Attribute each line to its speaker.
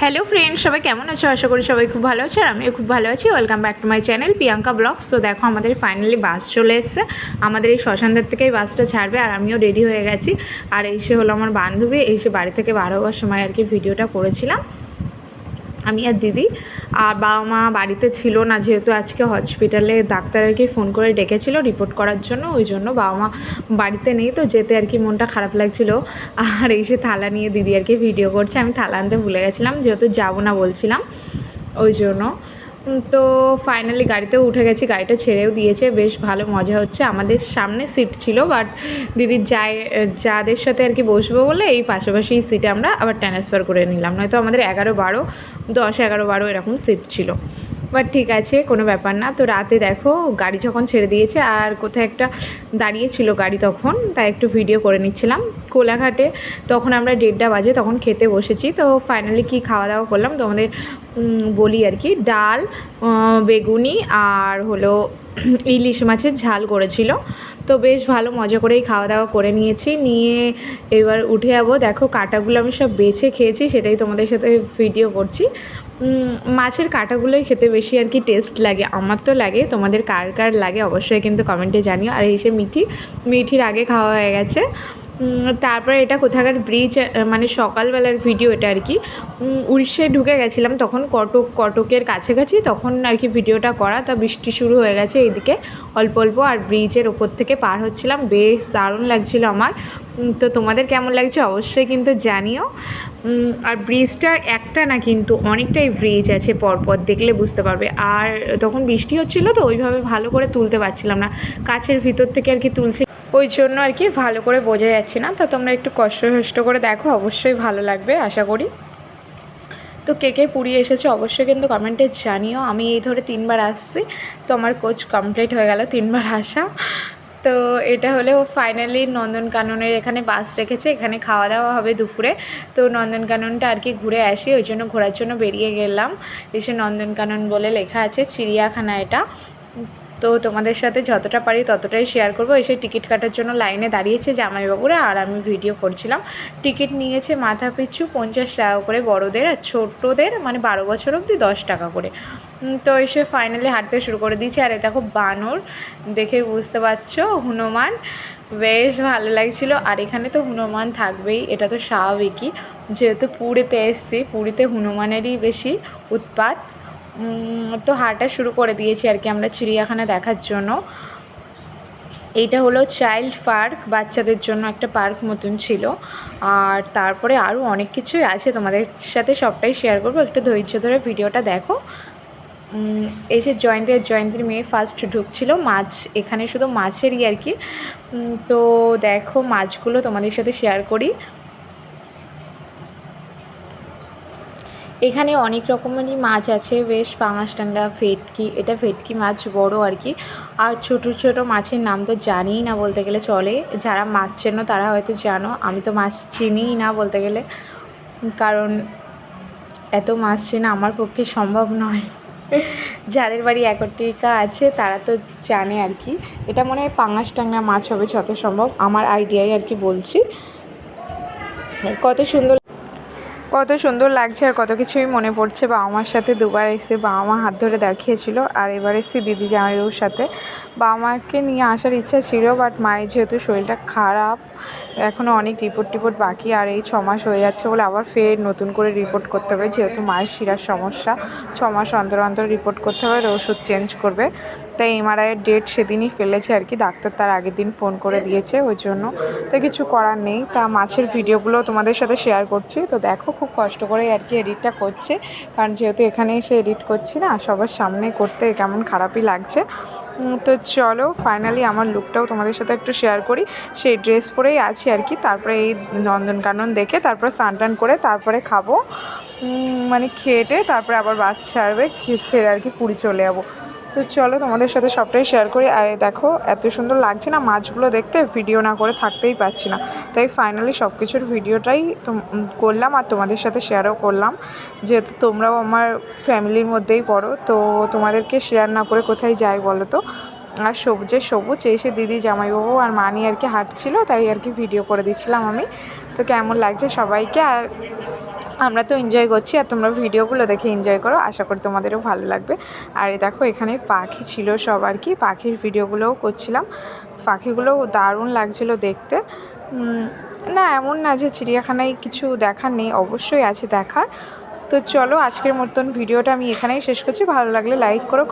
Speaker 1: Hello friend সবাই কেমন আছো? আশা করি সবাই খুব ভালো আছে আর আমিও খুব ভালো আছি। Welcome back to my channel Priyanka vlogs তো দেখো, আমাদের ফাইনালি বাস চলে এসছে। আমাদের এই শ্মশানদের থেকেই বাসটা ছাড়বে আর আমিও রেডি হয়ে গেছি। আর এসে হলো আমার বান্ধবী এসে বাড়ি থেকে বার হওয়ার সময় আর কি ভিডিওটা করেছিলাম। আমি আর দিদি। আর বাবা মা বাড়িতে ছিল না, যেহেতু আজকে হসপিটালে ডাক্তারকে ফোন করে ডেকেছিল রিপোর্ট করার জন্য, ওই জন্য বাবা মা বাড়িতে নেই তো, যেতে আর কি মনটা খারাপ লাগছিল। আর এসে থালা নিয়ে দিদি আর কি ভিডিও করছে, আমি থালা আনতে ভুলে গেছিলাম, যেহেতু যাব না বলছিলাম, ওই জন্য। তো ফাইনালি গাড়িতে উঠে গেছি, গাড়িটা ছেড়েও দিয়েছে, বেশ ভালো মজা হচ্ছে। আমাদের সামনে সিট ছিল বাট দিদির যাই যাদের সাথে আর কি বসবো বলে এই পাশাপাশি সিটে আমরা আবার ট্রান্সফার করে নিলাম। নয়তো আমাদের এগারো বারো, দশ এগারো বারো এরকম সিট ছিল। বাট ঠিক আছে, কোনো ব্যাপার না। তো রাতে দেখো, গাড়ি যখন ছেড়ে দিয়েছে, আর কোথায় একটা দাঁড়িয়েছিল গাড়ি তখন, তাই একটু ভিডিও করে নিচ্ছিলাম। কোলাঘাটে তখন আমরা দেড়টা বাজে তখন খেতে বসেছি। তো ফাইনালি কি খাওয়া দাওয়া করলাম? তোমাদের বলি আর কি। ডাল বেগুনি আর হলো ইলিশ মাছের ঝাল করেছিল। তো বেশ ভালো মজা করেই খাওয়া দাওয়া করে নিয়েছি। নিয়ে এবার উঠে যাব। দেখো কাটাগুলো আমি সব বেছে খেয়েছি, সেটাই তোমাদের সাথে ভিডিও করছি। মাছের কাঁটাগুলোই খেতে বেশি আর কি টেস্ট লাগে। আমার তো লাগে, তোমাদের কার কার লাগে অবশ্যই কিন্তু কমেন্টে জানিও। আর এই সে মিঠি, মিঠির আগে খাওয়া হয়ে গেছে। তারপরে এটা কোথাকার ব্রিজ মানে সকালবেলার ভিডিও এটা আর কি। উড়িষ্যায় ঢুকে গেছিলাম তখন কটক, কটকের কাছাকাছি, তখন আর কি ভিডিওটা করা, তা বৃষ্টি শুরু হয়ে গেছে এইদিকে। অল্প অল্প আর ব্রিজের ওপর থেকে পার হচ্ছিলাম, বেশ দারুণ লাগছিল আমার। তো তোমাদের কেমন লাগছে অবশ্যই কিন্তু জানিও। আর ব্রিজটা একটা না কিন্তু অনেকটাই ব্রিজ আছে পরপর, দেখলে বুঝতে পারবে। আর তখন বৃষ্টি হচ্ছিল তো, ওইভাবে ভালো করে তুলতে পারছিলাম না। কাছের ভিতর থেকে আর কি তুলছি ওই জন্য আর কি ভালো করে বোঝা যাচ্ছে না। তা তোমরা একটু কষ্ট কষ্ট করে দেখো, অবশ্যই ভালো লাগবে, আশা করি। তো কে কে পুরী এসেছে অবশ্যই কিন্তু কমেন্টে জানিও। আমি এই ধরে তিনবার আসছি, তো আমার কোচ কমপ্লিট হয়ে গেল তিনবার আসা। তো এটা হলে ও ফাইনালি নন্দনকাননের এখানে বাস রেখেছে, এখানে খাওয়া দাওয়া হবে দুপুরে। তো নন্দনকাননটা আর কি ঘুরে আসি, ওই জন্য ঘোরার জন্য বেরিয়ে গেলাম। এসে নন্দনকানন বলে লেখা আছে, চিড়িয়াখানা এটা। তো তোমাদের সাথে যতটা পারি ততটাই শেয়ার করব। এসে টিকিট কাটার জন্য লাইনে দাঁড়িয়েছে জামাইবাবুরা, আর আমি ভিডিও করছিলাম। টিকিট নিয়েছে মাথা পিছু পঞ্চাশ টাকা করে বড়দের আর ছোটদের মানে বারো বছর অবধি দশ টাকা করে। তো এসে ফাইনালি হাঁটতে শুরু করে দিয়েছে। আর এ দেখো বানর, দেখে বুঝতে পারছ? হনুমান, বেশ ভালো লাগছিল। আর এখানে তো হনুমান থাকবেই, এটা তো স্বাভাবিকই। যেহেতু পুরীতে এসছি, পুরীতে হনুমানেরই বেশি উৎপাত। তো হাঁটা শুরু করে দিয়েছি আর কি আমরা চিড়িয়াখানা দেখার জন্য। এইটা হলো চাইল্ড পার্ক, বাচ্চাদের জন্য একটা পার্ক মতন ছিল। আর তারপরে আরও অনেক কিছুই আছে, তোমাদের সাথে সবটাই শেয়ার করব। একটু ধৈর্য ধরে ভিডিওটা দেখো। এসে জয়ন্তী আর জয়ন্তীর মেয়ে ফার্স্ট ঢুকছিল, মাছ এখানে শুধু মাছেরই আর কি। তো দেখো মাছগুলো তোমাদের সাথে শেয়ার করি। এখানে অনেক রকমেরই মাছ আছে, বেশ পাঙাশ ট্যাংরা ভেটকি, এটা ভেটকি মাছ বড় আর কি। আর ছোট ছোট মাছের নাম তো জানিই না বলতে গেলে চলে। যারা মাছ চেনো তারা হয়তো জানো, আমি তো মাছ চিনিই না বলতে গেলে। কারণ এত মাছ চেনা আমার পক্ষে সম্ভব নয়। যাদের বাড়ি একটিকা আছে তারা তো জানে আর কি। এটা মনে হয় পাঙাশ ট্যাংরা মাছ হবে যত সম্ভব, আমার আইডিয়াই আর কি বলছি। কত সুন্দর কত সুন্দর লাগছে আর কত কিছুই মনে পড়ছে। বাবা মার সাথে দুবার এসে বাবা মা হাত ধরে দেখিয়েছিল আর এবার এসেছি দিদি জামাইবাবুর সাথে। বাবা মাকে নিয়ে আসার ইচ্ছা ছিল বাট মায়ের যেহেতু শরীরটা খারাপ এখনও অনেক রিপোর্ট টিপোর্ট বাকি আর এই ছ মাস হয়ে যাচ্ছে বলে আবার ফের নতুন করে রিপোর্ট করতে হবে। যেহেতু মায়ের শিরার সমস্যা ছ মাস অন্তর অন্তর রিপোর্ট করতে হবে, আর ওষুধ চেঞ্জ করবে। তাই এমআরআইয়ের ডেট সেদিনই ফেলেছে আর কি, ডাক্তার তার আগের দিন ফোন করে দিয়েছে ওই জন্য। তো কিছু করার নেই, তা মাছের ভিডিওগুলো তোমাদের সাথে শেয়ার করছি। তো দেখো খুব কষ্ট করে আর কি এডিটটা করছে, কারণ যেহেতু এখানে এসে এডিট করছি না, সবার সামনে করতে কেমন খারাপই লাগছে। তো চলো ফাইনালি আমার লুকটাও তোমাদের সাথে একটু শেয়ার করি। সেই ড্রেস পরেই আছি আর কি, তারপরে এই নন্দনকানন দেখে, তারপরে স্নান টান করে তারপরে খাব। মানে খেয়েটে তারপরে আবার বাস ছাড়বে, খেয়ে ছেড়ে আর কি পুরী চলে যাব। তো চলো তোমাদের সাথে সবটাই শেয়ার করি। আর দেখো, এত সুন্দর লাগছে না মাছগুলো দেখতে ভিডিও না করে থাকতেই পারছি না। তাই ফাইনালি সব কিছুর ভিডিওটাই করলাম আর তোমাদের সাথে শেয়ারও করলাম। যেহেতু তোমরাও আমার ফ্যামিলির মধ্যেই পড়ো, তো তোমাদেরকে শেয়ার না করে কোথায় যাই বলো তো? আর সবুজে সবুজ এসে দিদি, জামাইবাবু আর মানি আর কি হাঁটছিল, তাই আর কি ভিডিও করে দিচ্ছিলাম আমি। তো কেমন লাগছে সবাইকে? আর আমরা তো এনজয় করছি আর তোমরা ভিডিওগুলো দেখে এনজয় করো। আশা করি তোমাদেরও ভালো লাগবে। আর দেখো, এখানে পাখি ছিল সব আর কি। পাখির ভিডিওগুলোও করছিলাম। পাখিগুলো দারুণ লাগছিল দেখতে। না, এমন না যে চিড়িয়াখানায় কিছু দেখার নেই। অবশ্যই আছে দেখার। তো চলো, আজকের মতন ভিডিওটা আমি এখানেই শেষ করছি। ভালো লাগলে লাইক করো